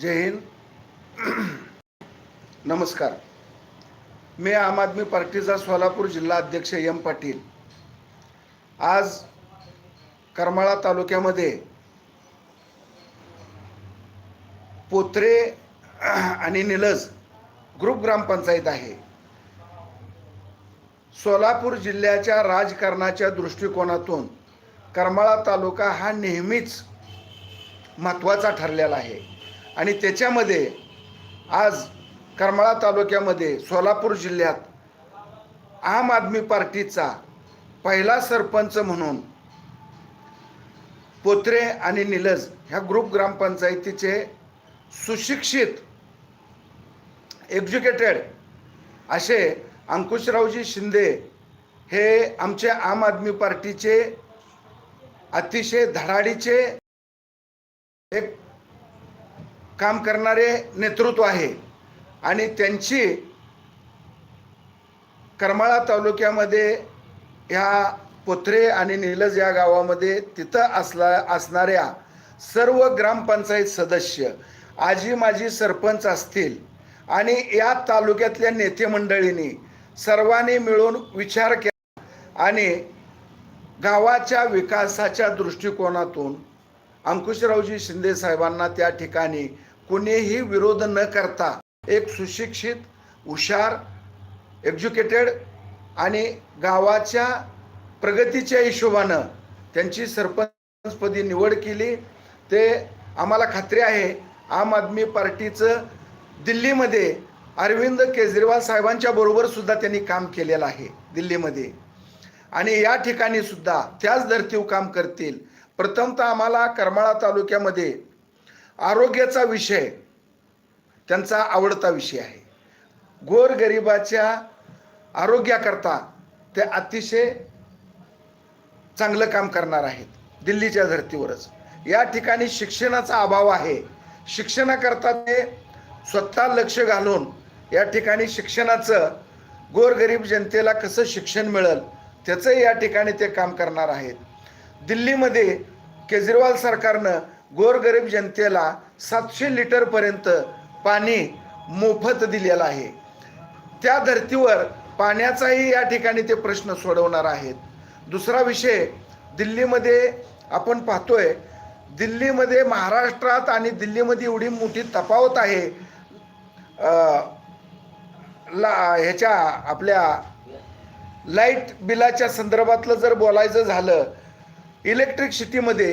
जय हिंद. नमस्कार. मी आम आदमी पार्टीचा सोलापूर जिल्हा अध्यक्ष एम पाटील. आज करमाळा तालुक्यामध्ये पोत्रे आणि निलज ग्रुप ग्रामपंचायत आहे. सोलापूर जिल्ह्याच्या राजकारणाच्या दृष्टिकोनातून करमाळा तालुका हा नेहमीच महत्त्वाचा ठरलेला आहे. आणि त्याच्यामध्ये आज करमाळा तालुक्यामध्ये सोलापूर जिल्ह्यात आम आदमी पार्टीचा पहिला सरपंच म्हणून पोत्रे आणि निलज ह्या ग्रुप ग्रामपंचायतीचे सुशिक्षित एज्युकेटेड असे अंकुशरावजी शिंदे हे आमचे आम आदमी पार्टीचे अतिशय धडाडीचे एक काम करणारे नेतृत्व आहे. आणि त्यांची करमाळा तालुक्यामध्ये ह्या पोथरे आणि निलज या गावामध्ये तिथं असला असणाऱ्या सर्व ग्रामपंचायत सदस्य आजी माजी सरपंच असतील आणि या तालुक्यातल्या नेते मंडळींनी सर्वांनी मिळून विचार केला आणि गावाच्या विकासाच्या दृष्टिकोनातून अंकुशरावजी शिंदे साहेबांना त्या ठिकाणी कुणीही विरोध न करता एक सुशिक्षित हुशार एज्युकेटेड आणि गावाच्या प्रगतीच्या हिशोबानं त्यांची सरपंचपदी निवड केली. ते आम्हाला खात्री आहे आम आदमी पार्टीचं दिल्लीमध्ये अरविंद केजरीवाल साहेबांच्या बरोबर सुद्धा त्यांनी काम केलेलं आहे दिल्लीमध्ये. आणि या ठिकाणी सुद्धा त्याच धर्तीवर काम करतील. प्रथमतः आम्हाला करमाळा तालुक्यामध्ये आरोग्याचा विषय त्यांचा आवडता विषय आहे. गोरगरिबाच्या आरोग्याकरता ते अतिशय चांगलं काम करणार आहेत दिल्लीच्या धर्तीवरच. या ठिकाणी शिक्षणाचा अभाव आहे. शिक्षणाकरता ते स्वतः लक्ष घालून या ठिकाणी शिक्षणाचं गोरगरीब जनतेला कसं शिक्षण मिळेल त्याचं या ठिकाणी ते काम करणार आहेत. दिल्लीमध्ये केजरीवाल सरकारनं गोरगरीब जनतेला सातशे लिटरपर्यंत पाणी मोफत दिलेलं आहे. त्या धर्तीवर पाण्याचाही या ठिकाणी ते प्रश्न सोडवणार आहेत. दुसरा विषय दिल्लीमध्ये आपण पाहतोय दिल्लीमध्ये महाराष्ट्रात आणि दिल्लीमध्ये एवढी मोठी तफावत आहे ला ह्याच्या आपल्या लाइट बिलाच्या संदर्भातलं जर बोलायचं झालं इलेक्ट्रिक सिटीमध्ये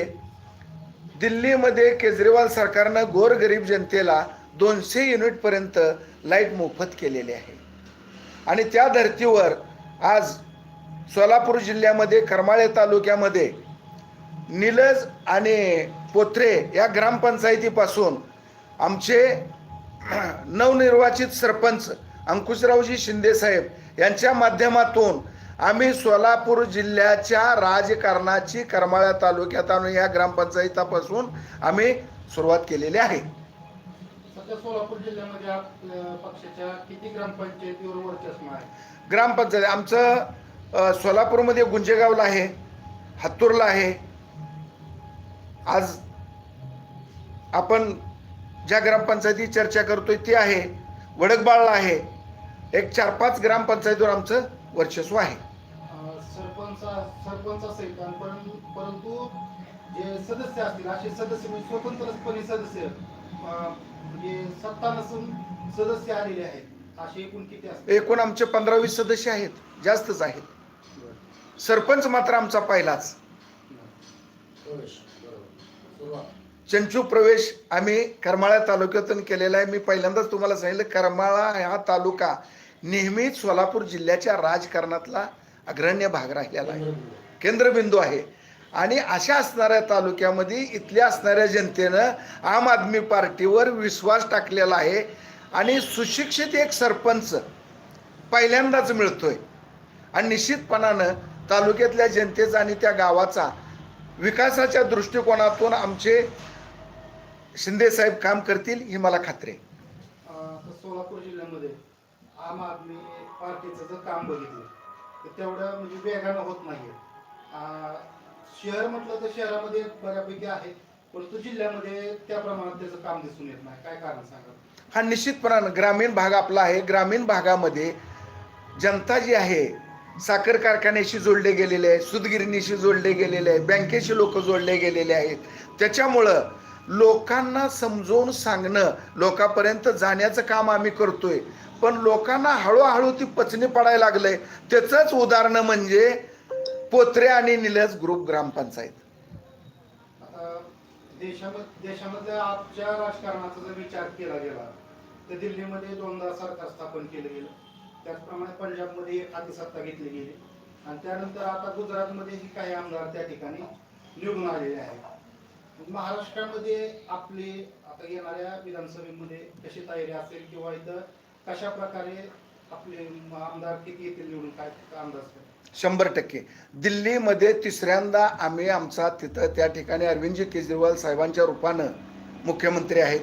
दिल्लीमध्ये केजरीवाल सरकारनं गोरगरीब जनतेला दोनशे युनिटपर्यंत लाइट मोफत केलेली आहे. आणि त्या धर्तीवर आज सोलापूर जिल्ह्यामध्ये करमाळे तालुक्यामध्ये निलज आणि पोत्रे या ग्रामपंचायतीपासून आमचे नवनिर्वाचित सरपंच अंकुशरावजी शिंदेसाहेब यांच्या माध्यमातून आम्ही सोलापूर जिल्ह्याच्या राजकारणाची करमाळा तालुक्यात आणि या ग्रामपंचायतीपासून आम्ही सुरुवात केलेली आहे. सध्या सोलापूर जिल्ह्यामध्ये आपल्या पक्षाच्या किती ग्रामपंचायतीवर वर्चस्व आहे? ग्रामपंचायत आमचं सोलापूरमध्ये गुंजेगावला आहे हत्तूरला आहे. आज आपण ज्या ग्रामपंचायती चर्चा करतोय ती आहे वडकबाळला आहे. एक चार पाच ग्रामपंचायतीवर आमचं वर्चस्व आहे. सरपंच सरपंच असेल परंतु परंतु जे सदस्य असतील असे सदस्य म्हणजे स्वतंत्रपणे सदस्य म्हणजे सत्ता नसून सदस्य आलेले आहेत असे एकूण किती असतात एकूण आमचे पंधरा वीस सदस्य आहेत जास्तच आहेत. सरपंच मात्र आमचा पहिलाच. चंचू प्रवेश आम्ही करमाळा तालुक्यातून केलेला आहे. मी पहिल्यांदाच तुम्हाला सांगितलं करमाळा हा तालुका नेहमीच सोलापूर जिल्ह्याच्या राजकारणातला अग्रण्य भाग राहिलेला आहे. केंद्रबिंदू आहे. आणि अशा असणाऱ्या तालुक्यामध्ये इथल्या असणाऱ्या जनतेनं आम आदमी पार्टीवर विश्वास टाकलेला आहे. आणि सुशिक्षित एक सरपंच पहिल्यांदाच मिळतोय. आणि निश्चितपणानं तालुक्यातल्या जनतेचा आणि त्या गावाचा विकासाच्या दृष्टिकोनातून आमचे शिंदे साहेब काम करतील ही मला खात्री आहे. सोलापूर जिल्ह्यामध्ये आम आदमी पार्टीचं जर काम बघितलं तर तेवढं म्हणजे वेगानं होत नाही शहर म्हटलं तर शहरामध्ये बऱ्यापैकी आहे परंतु जिल्ह्यामध्ये त्या प्रमाणात त्याचं काम दिसून येत नाही. काय कारण सांगा हा निश्चितपणानं ग्रामीण भाग आपला आहे. ग्रामीण भागामध्ये जनता जी आहे साखर कारखान्याशी जोडले गेलेले आहे सुतगिरणीशी जोडले गेलेले आहे बँकेशी लोक जोडले गेलेले आहेत. त्याच्यामुळं लोकांना समजवून सांगणं लोकांपर्यंत जाण्याचं काम आम्ही करतोय. पण लोकांना हळूहळू ती पचनी पडायला लागलंय. त्याचंच उदाहरण म्हणजे पोत्रे आणि निलज ग्रुप ग्रामपंचायत. आता देशामध्ये आजच्या राजकारणाचा जर विचार केला गेला तर दिल्लीमध्ये दोनदा सरकार स्थापन केलं गेलं. त्याचप्रमाणे पंजाबमध्ये एक सत्ता घेतली गेली. आणि त्यानंतर आता गुजरातमध्येही काही आमदार त्या ठिकाणी निवडून आलेले आहेत. महाराष्ट्रामध्ये आपली आता येणाऱ्या विधानसभेमध्ये कशी तयारी असेल किंवा इथं कशा प्रकारे आपले आमदार किती येतील निवडून? काय अंदाज शंभर टक्के. दिल्लीमध्ये तिसऱ्यांदा आम्ही आमचा तिथं त्या ठिकाणी अरविंदजी केजरीवाल साहेबांच्या रूपानं मुख्यमंत्री आहेत.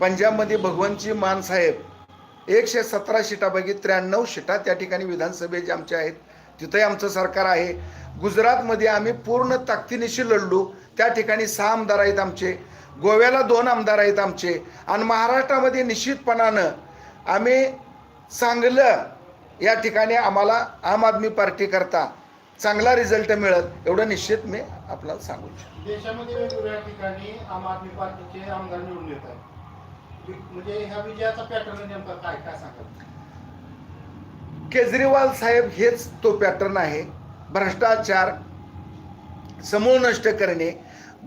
पंजाबमध्ये भगवंतजी मान साहेब एकशे सतरा शिटापैकी त्र्याण्णव शिटा त्या ठिकाणी विधानसभेचे आमच्या आहेत तिथंही आमचं सरकार आहे. गुजरातमध्ये आम्ही पूर्ण ताकदीनिशी लढलो. त्या ठिकाणी सहा आमदार आहेत आमचे. गोव्याला दोन आमदार आहेत आमचे. आणि महाराष्ट्रामध्ये निश्चितपणानं आम्ही चांगलं या ठिकाणी आम्हाला आम आदमी पार्टी करता चांगला रिझल्ट मिळत एवढं निश्चित मी आपल्याला सांगू इच्छितो. देशामध्ये वेगवेगळ्या ठिकाणी आम आदमी पार्टीचे आमदार निवडून येत आहेत. म्हणजे ह्या विजयाचा पॅटर्न नेमका काय काय सांगतात केजरीवाल साहेब हेच तो पॅटर्न आहे. भ्रष्टाचार समूळ नष्ट करणे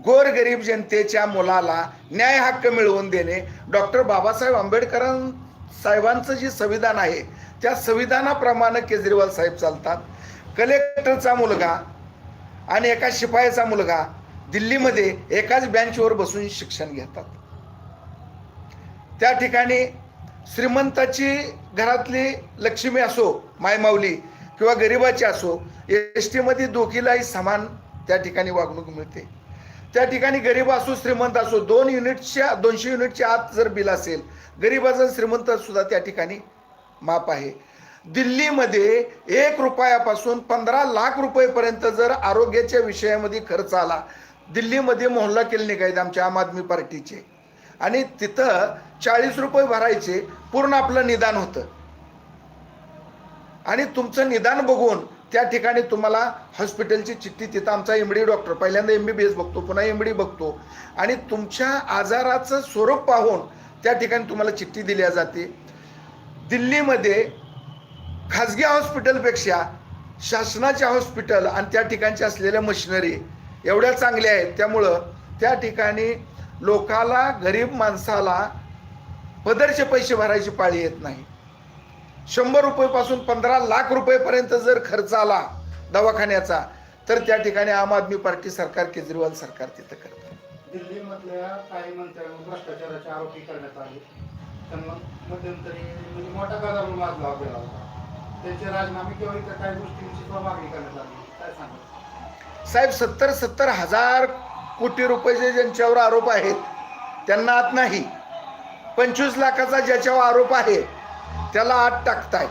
गोरगरीब जनतेच्या मुलाला न्याय हक्क मिळवून देणे डॉक्टर बाबासाहेब आंबेडकर साहेबांचं जे संविधान आहे त्या संविधानाप्रमाणे केजरीवाल साहेब चालतात. कलेक्टरचा मुलगा आणि एका शिपायाचा मुलगा दिल्लीमध्ये एकाच बँचवर बसून शिक्षण घेतात. त्या ठिकाणी श्रीमंताची घरातली लक्ष्मी असो मायमावली किंवा गरिबाची असो एस टीमध्ये दोघीलाही समान त्या ठिकाणी वागणूक मिळते. त्या ठिकाणी गरीब असो श्रीमंत असो दोन युनिटच्या दोनशे युनिटच्या आत जर बिल असेल गरीबाचा श्रीमंत सुद्धा त्या ठिकाणी माप आहे. दिल्लीमध्ये एक रुपयापासून पंधरा लाख रुपयेपर्यंत जर आरोग्याच्या विषयामध्ये खर्च आला दिल्लीमध्ये मोहल्ला क्लिनिक आहेत आमच्या आम आदमी पार्टीचे. आणि तिथं चाळीस रुपये भरायचे पूर्ण आपलं निदान होतं. आणि तुमचं निदान बघून त्या ठिकाणी तुम्हाला हॉस्पिटलची चिठ्ठी तिथं आमचा एमडी डॉक्टर पहिल्यांदा एम बी बी एस बघतो पुन्हा एम डी बघतो. आणि तुमच्या आजाराचं स्वरूप पाहून त्या ठिकाणी तुम्हाला चिठ्ठी दिली जाते. दिल्लीमध्ये खाजगी हॉस्पिटलपेक्षा शासनाच्या हॉस्पिटल आणि त्या ठिकाणच्या असलेल्या मशिनरी एवढ्या चांगल्या आहेत. त्यामुळं त्या ठिकाणी लोकाला गरीब माणसाला पदरचे पैसे भरायची पाळी येत नाही. शंभर रुपयेपासून पंधरा लाख रुपयेपर्यंत जर खर्च आला दवाखान्याचा तर त्या ठिकाणी आम आदमी पार्टी सरकार केजरीवाल सरकार तिथं करतं. दिल्लीमधल्या काही मंत्र्यांवर भ्रष्टाचाराचे आरोपी करण्यात आले. त्यांना मध्यंतरी म्हणजे मोठा गदारोळ माजला गेला होता त्यांचे राजीनामे किंवा इतर काही गोष्टींची सुद्धा मागणी करण्यात आली. काय सांगा साहेब सत्तर सत्तर हजार कोटी रुपयाचे ज्यांच्यावर आरोप आहेत त्यांना आत नाही. पंचवीस लाखाचा ज्याच्यावर आरोप आहे त्याला आत टाकताय.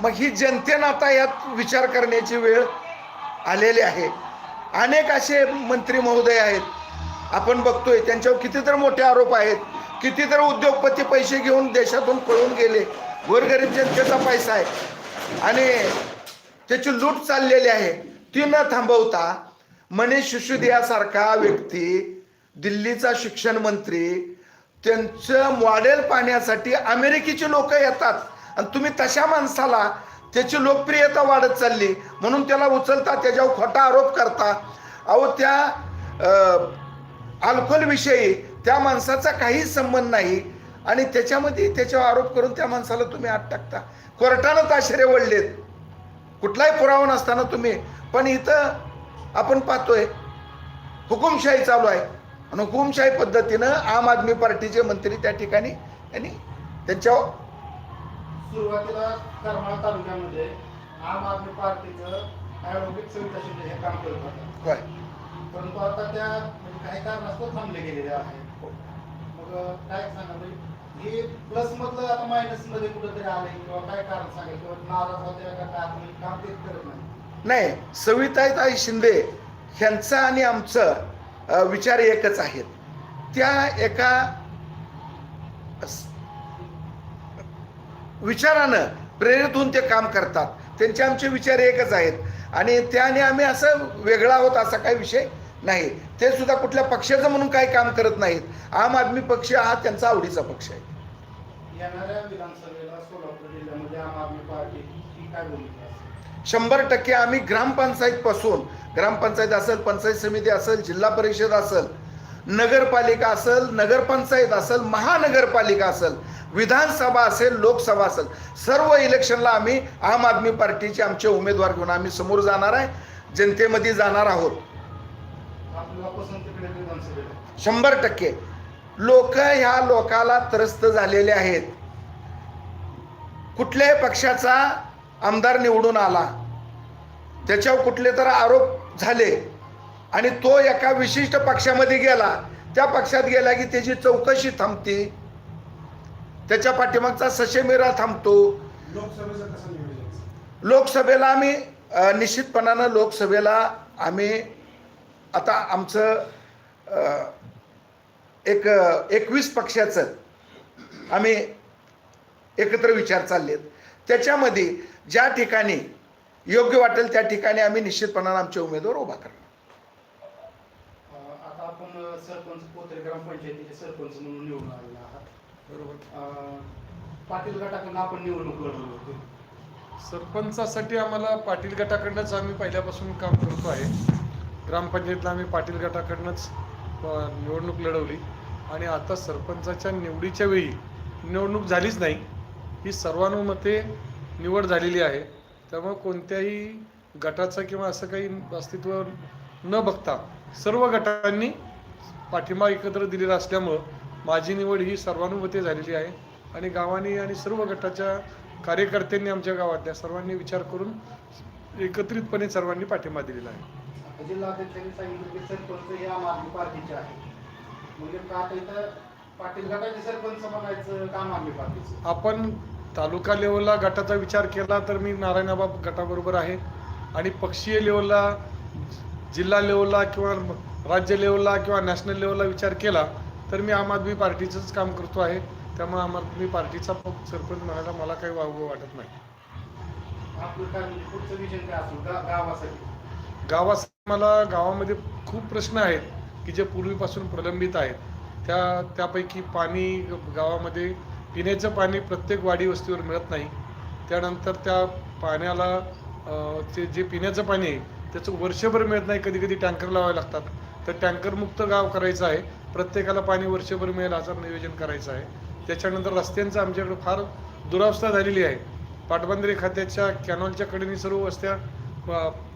मग ही जनतेनं आता यात विचार करण्याची वेळ आलेली आहे. अनेक असे मंत्री महोदय आहेत. आपण बघतोय त्यांच्यावर किती तर मोठे आरोप आहेत. किती तर उद्योगपती पैसे घेऊन देशातून पळून गेले. गोरगरीब जनतेचा पैसा आहे. आणि त्याची लूट चाललेली आहे. ती न थांबवता मनीष सिसोदियासारखा व्यक्ती दिल्लीचा शिक्षण मंत्री त्यांचं मॉडेल पाहण्यासाठी अमेरिकेची लोक येतात. आणि तुम्ही तशा माणसाला त्याची लोकप्रियता वाढत चालली म्हणून त्याला उचलता त्याच्यावर खोटा आरोप करता. अहो त्या अल्कोहोलविषयी त्या माणसाचा काही संबंध नाही. आणि त्याच्यामध्ये त्याच्यावर आरोप करून त्या माणसाला तुम्ही आत टाकता. कोर्टानं ताशेरे वळलेत कुठलाही पुरावा नसताना तुम्ही. पण इथं आपण पाहतोय हुकुमशाही चालू आहे. आणि हुकुमशाही पद्धतीनं आम आदमी पार्टीचे मंत्री त्या ठिकाणी त्यांनी त्यांच्या सुरुवातीला करमाळा तालुक्यामध्ये आम आदमी पार्टीचं ॲडव्होकेट सविता शिंदे हे काम करत होतं. होय. परंतु आता त्या म्हणजे काही कारणास्तव थांबले गेलेले आहेत. मग काय सांगा म्हणजे हे प्लस मधलं आता मायनसमध्ये कुठेतरी आले किंवा काय कारण सांगेल? किंवा नाराज होते का काय? तुम्ही काम तेच करत नाही. नाही सविताताई शिंदे ह्यांचं आणि आमचं विचार एकच आहेत. त्या एका विचारानं प्रेरित होऊन ते काम करतात. त्यांचे आमचे विचार एकच आहेत. आणि त्याने आम्ही असं वेगळा आहोत असा काही विषय नाही. ते सुद्धा कुठल्या पक्षाचं म्हणून काही काम करत नाहीत. आम आदमी पक्ष हा त्यांचा आवडीचा पक्ष आहे. शंभर टक्के आम्ही ग्रामपंचायत पासून ग्रामपंचायत असेल पंचायत समिती असेल जिल्हा परिषद असेल नगरपालिका असेल नगरपंचायत असेल महानगरपालिका असेल विधानसभा असेल लोकसभा असेल सर्व इलेक्शनला आम्ही आम आदमी पार्टीचे आमचे उमेदवार घेऊन आम्ही समोर जाणार आहे. जनतेमध्ये जाणार आहोत. शंभर टक्के. लोक ह्या लोकाला त्रस्त झालेले आहेत. कुठल्याही पक्षाचा आमदार निवडून आला. त्याच्यावर कुठले तर आरोप झाले. आणि तो एका विशिष्ट पक्षामध्ये गेला. त्या पक्षात गेला की त्याची चौकशी थांबते. त्याच्या पाठीमागचा सशेमेरा थांबतो. लोकसभेला आम्ही निश्चितपणानं लोकसभेला आम्ही आता आमचं एक एकवीस पक्षाचं आम्ही एकत्र विचार चाललेत. त्याच्यामध्ये ज्या ठिकाणी योग्य वाटेल त्या ठिकाणी आम्ही निश्चितपणानं आमचे उमेदवार उभा करणार. सरपंच पोत्रे ग्रामपंचायतीचे सरपंच म्हणून निवडून आलेला आहात. बरोबर. अं, पाटील गटाकडून आपण निवडणूक लढवली होती. सरपंचासाठी आम्हाला पाटील गटाकडनंच आम्ही पहिल्यापासून काम करतो आहे. ग्रामपंचायतला आम्ही पाटील गटाकडनंच अ, निवडणूक लढवली. आणि आता सरपंचाच्या निवडीच्या वेळी निवडणूक झालीच नाही. ही सर्वानुमते निवड झालेली आहे. त्यामुळे कोणत्याही गटाचं किंवा असं काही अस्तित्व न बघता सर्व गटांनी पाठिंबा एकत्र दिलेला असल्यामुळं माझी निवड ही सर्वानुमते झालेली आहे. आणि गावाने आणि सर्व गटाच्या कार्यकर्त्यांनी आमच्या गावातल्या सर्वांनी विचार करून एकत्रितपणे सर्वांनी पाठिंबा दिलेला आहे. आता जिल्हाध्यक्षांनी सांगितलं की सरपंच आम आदमी पार्टीचे आहे म्हणजे का आता इथं पाटील गटाचे सरपंच म्हणायचं का आम आदमी पार्टीचं? आपण तालुका लेवलला गटाचा विचार केला तर मी नारायणाबाब गटाबरोबर आहे. आणि पक्षीय लेवलला जिल्हा लेवलला किंवा राज्य लेवलला किंवा नॅशनल लेवलला विचार केला तर मी आम आदमी पार्टीचंच काम करतो आहे. त्यामुळे आम आदमी पार्टीचा सरपंच म्हणायला मला काही वावगं वाटत नाही. म्हणजे गावासाठी. गावास मला गावामध्ये खूप प्रश्न आहेत की जे पूर्वीपासून प्रलंबित आहेत. त्या त्यापैकी पाणी गावामध्ये पिण्याचं पाणी प्रत्येक वाडी वस्तीवर मिळत नाही. त्यानंतर त्या पाण्याला ते जे पिण्याचं पाणी आहे त्याचं वर्षभर मिळत नाही. कधी कधी टँकर लावावे लागतात. तर टँकरमुक्त गाव करायचं आहे. प्रत्येकाला पाणी वर्षभर मिळेल असं नियोजन करायचं आहे. त्याच्यानंतर रस्त्यांचं आमच्याकडे फार दुरावस्था झालेली आहे. पाटबंधारे खात्याच्या कॅनॉलच्या कडेने सर्व वस्त्या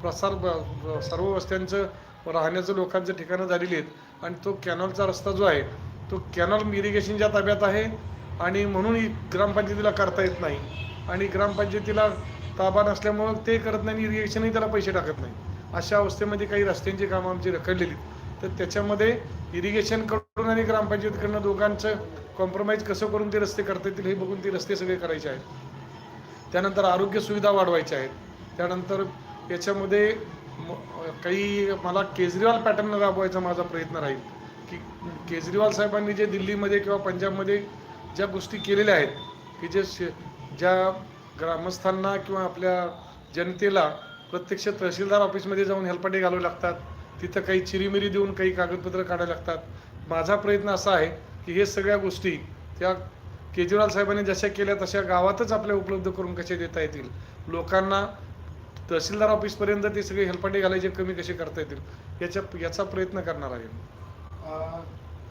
प्रसार ब- सर्व वस्त्यांचं राहण्याचं लोकांचं ठिकाणं झालेली आहेत. आणि तो कॅनॉलचा रस्ता जो आहे तो कॅनॉल इरिगेशनच्या ताब्यात आहे आणि म्हणून ग्रामपंचायतीला करता येत नाही. आणि ग्रामपंचायतीला ताबा नसल्यामुळं ते करत नाही आणि इरिगेशनही त्याला पैसे टाकत नाही. अशा अवस्थेमध्ये काही रस्त्यांची कामं आमची रखडलेली तर त्याच्यामध्ये इरिगेशन करून आणि ग्रामपंचायतीकडनं दोघांचं कॉम्प्रोमाइज कसं करून ते रस्ते करता येतील हे बघून ते रस्ते सगळे करायचे आहेत. त्यानंतर आरोग्य सुविधा वाढवायच्या आहेत. त्यानंतर याच्यामध्ये काही मला केजरीवाल पॅटर्न राबवायचा माझा प्रयत्न राहील. की केजरीवाल साहेबांनी जे दिल्लीमध्ये किंवा पंजाबमध्ये ज्या गोष्टी केलेल्या आहेत की जे शे- ज्या ग्रामस्थांना किंवा आपल्या जनतेला प्रत्यक्ष तहसीलदार ऑफिसमध्ये जाऊन हेलपाटे घालावे लागतात. तिथं काही चिरीमिरी देऊन काही कागदपत्र काढायला लागतात. माझा प्रयत्न असा आहे की हे सगळ्या गोष्टी त्या केजरीवाल साहेबांनी जशा केल्या तशा गावातच आपल्या उपलब्ध करून कसे देता येतील? लोकांना तहसीलदार ऑफिसपर्यंत ते सगळे हेलपाटे घालायचे कमी कसे करता येतील? याच्या याचा प्रयत्न करणार आहे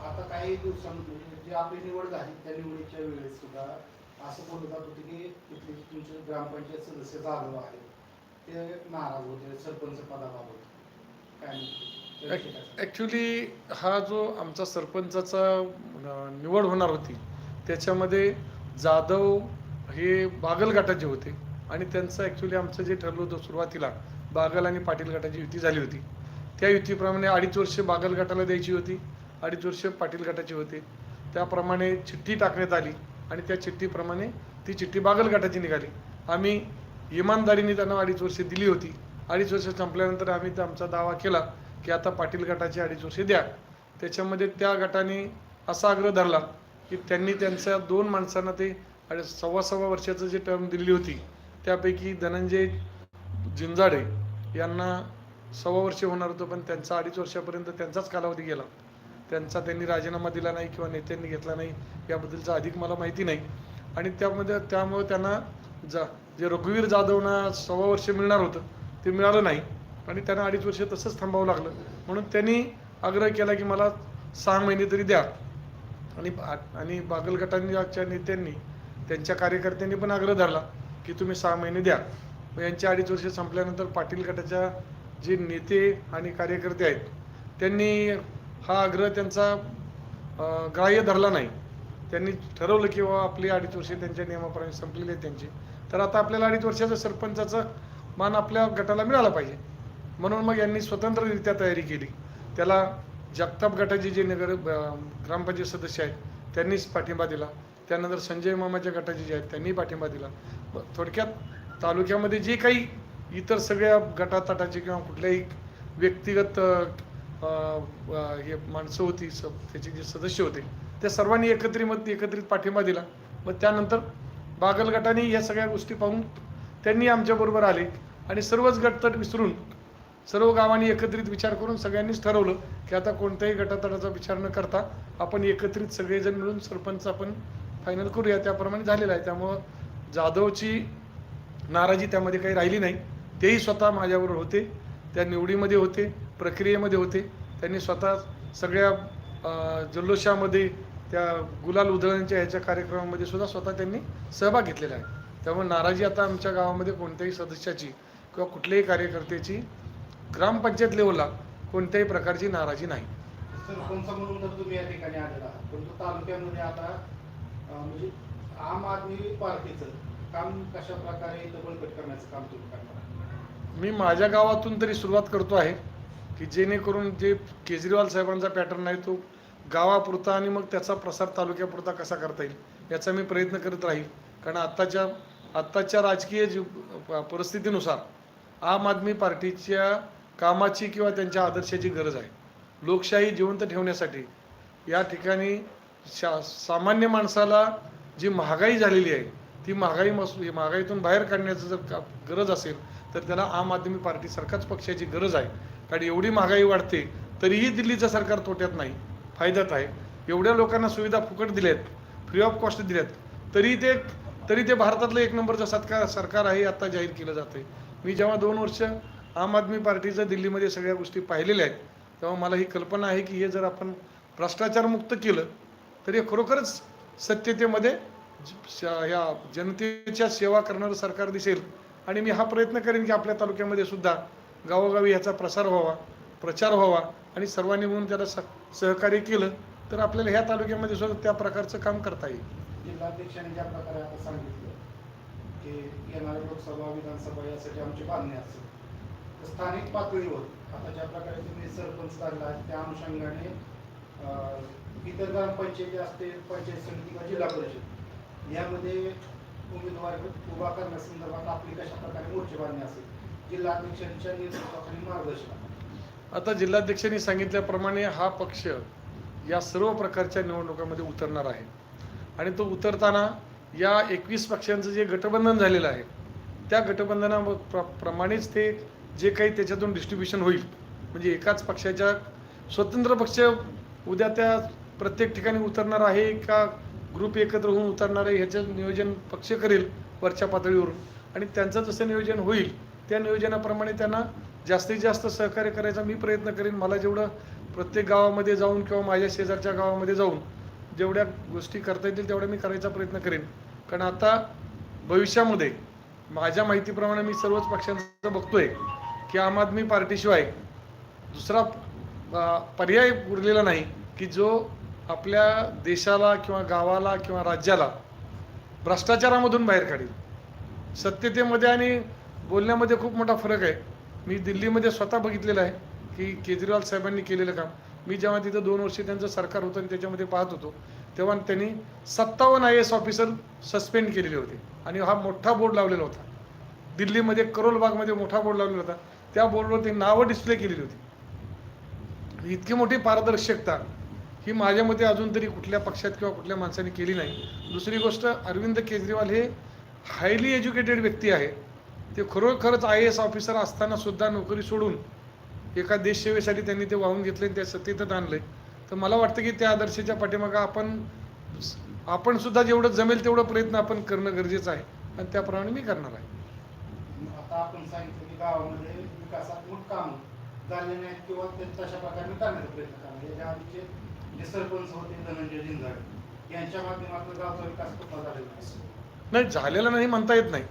आता काही दिवसांमध्ये म्हणजे जी आपली निवड झाली त्या निवडीच्या वेळेस सुद्धा असं बोलत होतं की तुमचे ग्रामपंचायत सदस्य जाधव आहे ते नाराज होते सरपंच पदाबाबत काय ॲक्च्युली हा जो आमचा सरपंचाचा निवड होणार होती त्याच्यामध्ये जाधव हे बागल गटाचे होते आणि त्यांचं ॲक्च्युली आमचं जे ठरलं होतं सुरुवातीला बागल आणि पाटील गटाची युती झाली होती. त्या युतीप्रमाणे अडीच वर्ष बागल गटाला द्यायची होती अडीच वर्ष पाटील गटाची होते. त्याप्रमाणे चिठ्ठी टाकण्यात आली आणि त्या चिठ्ठीप्रमाणे ती चिठ्ठी बागल गटाची निघाली. आम्ही इमानदारीने त्यांना अडीच वर्ष दिली होती. अडीच वर्ष संपल्यानंतर आम्ही आमचा दावा केला की आता पाटील गटाचे अडीच वर्षे द्या. त्याच्यामध्ये त्या गटाने असा आग्रह धरला की त्यांनी त्यांच्या दोन माणसांना ते अडीच सव्वा सव्वा वर्षाचं जे टर्म दिली होती त्यापैकी धनंजय जिंजाडे यांना सव्वा वर्ष होणार होतं पण त्यांचा अडीच वर्षापर्यंत त्यांचाच कालावधी गेला. त्यांचा त्यांनी राजीनामा दिला नाही किंवा नेत्यांनी घेतला नाही याबद्दलचं अधिक मला माहिती नाही. आणि त्यामध्ये त्यामुळे त्यांना जा जे रघुवीर जाधवना सव्वा वर्ष मिळणार होतं ते मिळालं नाही. आणि त्यांना अडीच वर्ष तसंच थांबावं लागलं. म्हणून त्यांनी आग्रह केला की मला सहा महिने तरी द्या. आणि आणि बागलगटांच्या नेत्यांनी त्यांच्या कार्यकर्त्यांनी पण आग्रह धरला की तुम्ही सहा महिने द्या. मग यांच्या अडीच वर्ष संपल्यानंतर पाटील गटाच्या जे नेते आणि कार्यकर्ते आहेत त्यांनी हा आग्रह त्यांचा ग्राह्य धरला नाही. त्यांनी ठरवलं की बाबा आपली अडीच वर्षे त्यांच्या नियमाप्रमाणे संपलेली आहेत त्यांची. तर आता आपल्याला अडीच वर्षाचा सरपंचाचा मान आपल्या गटाला मिळाला पाहिजे. म्हणून मग यांनी स्वतंत्ररित्या तयारी केली. त्याला जगताप गटाचे जे नगर ग्रामपंचायत सदस्य आहेत त्यांनीच पाठिंबा दिला. त्यानंतर संजय मामाच्या गटाचे जे आहेत त्यांनी पाठिंबा दिला. थोडक्यात तालुक्यामध्ये जे काही इतर सगळ्या गटातटाचे किंवा कुठल्याही व्यक्तिगत हे माणसं होती स त्याचे जे सदस्य होते त्या सर्वांनी एकत्रित मत एकत्रित पाठिंबा दिला. मग त्यानंतर बागल गटाने या सगळ्या गोष्टी पाहून त्यांनी आमच्याबरोबर आले आणि सर्वच गटतट विसरून सर्व गावांनी एकत्रित विचार करून सगळ्यांनीच ठरवलं की आता कोणत्याही गटातटाचा विचार न करता आपण एकत्रित सगळेजण मिळून सरपंच आपण फायनल करूया. त्याप्रमाणे झालेलं आहे. त्यामुळं जाधवची नाराजी त्यामध्ये काही राहिली नाही. तेही स्वतः माझ्याबरोबर होते. त्या निवडीमध्ये होते प्रक्रियेमध्ये होते. त्यांनी स्वतः सगळ्या जल्लोषामध्ये त्या गुलाल उधळणच्या ह्याच्या कार्यक्रमामध्ये सुद्धा स्वतः त्यांनी सहभाग घेतलेला आहे. त्यामुळे नाराजी आता आमच्या गावामध्ये कोणत्याही सदस्याची किंवा कुठल्याही कार्यकर्त्याची ग्रामपंचायत लेवलला कोणत्याही प्रकारची नाराजी नाही. सरपंच म्हणून तर तुम्ही या ठिकाणी आलेला आहात? परंतु तालुक्यामध्ये आता म्हणजे आम आदमी पार्टीचं काम कशा प्रकारे बळकट करण्याचं काम तुम्ही करणार? मी माझ्या गावातून तरी सुरुवात करतो आहे की जेणेकरून जे केजरीवाल साहेबांचा पॅटर्न आहे तो गावापुरता आणि मग त्याचा प्रसार तालुक्यापुरता कसा करता येईल याचा मी प्रयत्न करत राहील. कारण आत्ताच्या आत्ताच्या राजकीय जी प- परिस्थितीनुसार आम आदमी पार्टीच्या कामाची किंवा त्यांच्या आदर्शाची गरज आहे. लोकशाही जिवंत ठेवण्यासाठी या ठिकाणी शा सामान्य माणसाला जी महागाई झालेली आहे ती महागाई मस महागाईतून बाहेर काढण्याचं जर का गरज असेल तर त्याला आम आदमी पार्टीसारखाच पक्षाची गरज आहे. कारण एवढी महागाई वाढते तरीही दिल्लीचं सरकार तोट्यात नाही. फायद्यात आहे. एवढ्या लोकांना सुविधा फुकट दिल्यात फ्री ऑफ कॉस्ट दिल्यात तरी ते तरी ते भारतातलं एक नंबरचं सत्कार सरकार आहे आता जाहीर केलं जाते मी जेव्हा दोन वर्ष आम आदमी पार्टीचं दिल्लीमध्ये सगळ्या गोष्टी पाहिलेल्या आहेत तेव्हा मला ही कल्पना आहे की हे जर आपण भ्रष्टाचारमुक्त केलं तर हे खरोखरच सत्यतेमध्ये ज- श- ह्या जनतेच्या सेवा करणारं सरकार दिसेल. आणि मी हा प्रयत्न करेन की आपल्या तालुक्यामध्ये सुद्धा गावोगावी ह्याचा प्रसार व्हावा प्रचार व्हावा आणि सर्वांनी मिळून त्याला स सहकार्य केलं तर आपल्याला ह्या तालुक्यामध्ये सुद्धा त्या प्रकारचं काम करता येईल. जिल्हाध्यक्षांनी ज्या प्रकारे आता सांगितलं की येणाऱ्या लोकसभा विधानसभा यासाठी आमची बांधणी असेल तर स्थानिक पातळीवर आता ज्या प्रकारे तुम्ही सरपंच लागला आहे त्या अनुषंगाने इतर ग्रामपंचायती असते पंचायत समिती किंवा जिल्हा परिषद यामध्ये उमेदवार उभा करण्यासंदर्भात आपली कशा प्रकारे मोर्चे बांधणी असेल जिल्हाध्यक्षांच्या नेतृत्वाखाली मार्गदर्शन. आता जिल्हाध्यक्षांनी सांगितल्याप्रमाणे हा पक्ष या सर्व प्रकारच्या निवडणुकांमध्ये उतरणार आहे. आणि तो उतरताना या एकवीस पक्षांचं जे गठबंधन झालेलं आहे त्या गठबंधना प्र प्रमाणेच ते जे काही त्याच्यातून डिस्ट्रीब्युशन होईल. म्हणजे एकाच पक्षाच्या स्वतंत्र पक्ष उद्या त्या प्रत्येक ठिकाणी उतरणार आहे का ग्रुप एकत्र होऊन उतरणार आहे ह्याचं नियोजन पक्ष करेल वरच्या पातळीवरून. आणि त्यांचं जसं नियोजन होईल त्या नियोजनाप्रमाणे त्यांना जास्तीत जास्त सहकार्य करायचा मी प्रयत्न करेन. मला जेवढं प्रत्येक गावामध्ये जाऊन किंवा माझ्या शेजारच्या गावामध्ये जाऊन जेवढ्या गोष्टी करता येतील तेवढ्या मी करायचा प्रयत्न करेन. कारण आता भविष्यामध्ये माझ्या माहितीप्रमाणे मी सर्वच पक्षांचं बघतोय की आम आदमी पार्टीशिवाय दुसरा पर्याय उरलेला नाही की जो आपल्या देशाला किंवा गावाला किंवा राज्याला भ्रष्टाचारामधून बाहेर काढेल. सत्यतेमध्ये आणि बोलण्यामध्ये खूप मोठा फरक आहे. मी दिल्लीमध्ये स्वतः बघितलेलं आहे की केजरीवाल साहेबांनी केलेलं काम. मी जेव्हा तिथं दोन वर्ष त्यांचं सरकार होतं आणि त्याच्यामध्ये पाहत होतो तेव्हा त्यांनी सत्तावन्न आय एस ऑफिसर सस्पेंड केलेले होते. आणि हा मोठा बोर्ड लावलेला होता. दिल्लीमध्ये करोल बागमध्ये मोठा बोर्ड लावलेला होता. त्या बोर्डवर ते नावं डिस्प्ले केलेली होती. इतकी मोठी पारदर्शकता ही माझ्या मते अजून तरी कुठल्या पक्षात किंवा कुठल्या माणसाने केली नाही. दुसरी गोष्ट अरविंद केजरीवाल हे हायली एज्युकेटेड व्यक्ती आहे. ते खरोखरच आय एस ऑफिसर असताना सुद्धा नोकरी सोडून एका देशसेवेसाठी त्यांनी ते वाहून घेतले आणि त्या सत्तेत आणलंय. तर मला वाटतं की त्या आदर्शाच्या पाठीमागं आपण आपण सुद्धा जेवढं जमेल तेवढं प्रयत्न आपण करणं गरजेचं आहे. आणि त्याप्रमाणे मी करणार आहे. आता आपण सांगितलं की गावामध्ये विकासात्मक काम झाले नाहीत किंवा ते तशा प्रकारे करण्याचा प्रयत्न करा याच्या आधीचे जे सरपंच होते धनंजय जिंजाड यांच्या माध्यमातून गावचा विकास कुठला झालेला नाही? नाही झालेलं नाही म्हणता येत नाही.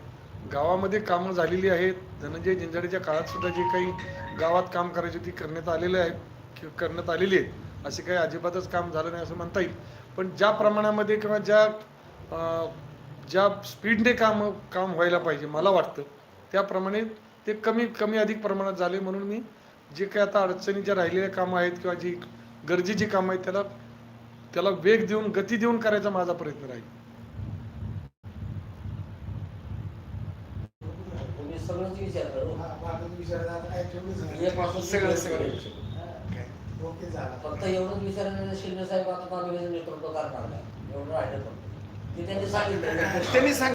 गावामध्ये कामं झालेली आहेत. धनंजय जिंजाडीच्या काळात सुद्धा जे काही गावात काम करायची ती करण्यात आलेले आहेत किंवा करण्यात आलेली आहेत. असे काही अजिबातच काम झालं नाही असं म्हणता येईल. पण ज्या प्रमाणामध्ये किंवा ज्या ज्या स्पीडने काम काम व्हायला पाहिजे मला वाटतं त्याप्रमाणे ते कमी कमी अधिक प्रमाणात झाले म्हणून मी जे काही आता अडचणी ज्या राहिलेल्या कामं आहेत किंवा जी गरजेची कामं आहेत त्याला त्याला वेग देऊन गती देऊन करायचा माझा प्रयत्न राहील. सगळंच हा, विचारायला आता काय ठेवलं झालं? हे पासून सगळं सगळं काय? ओके झाला. फक्त एवढंच विचारलं शिंदे साहेब आता नेतृत्व करणार नाही एवढं राहिलं फक्त. ते त्यांनी सांगितलं. त्यांनी सांग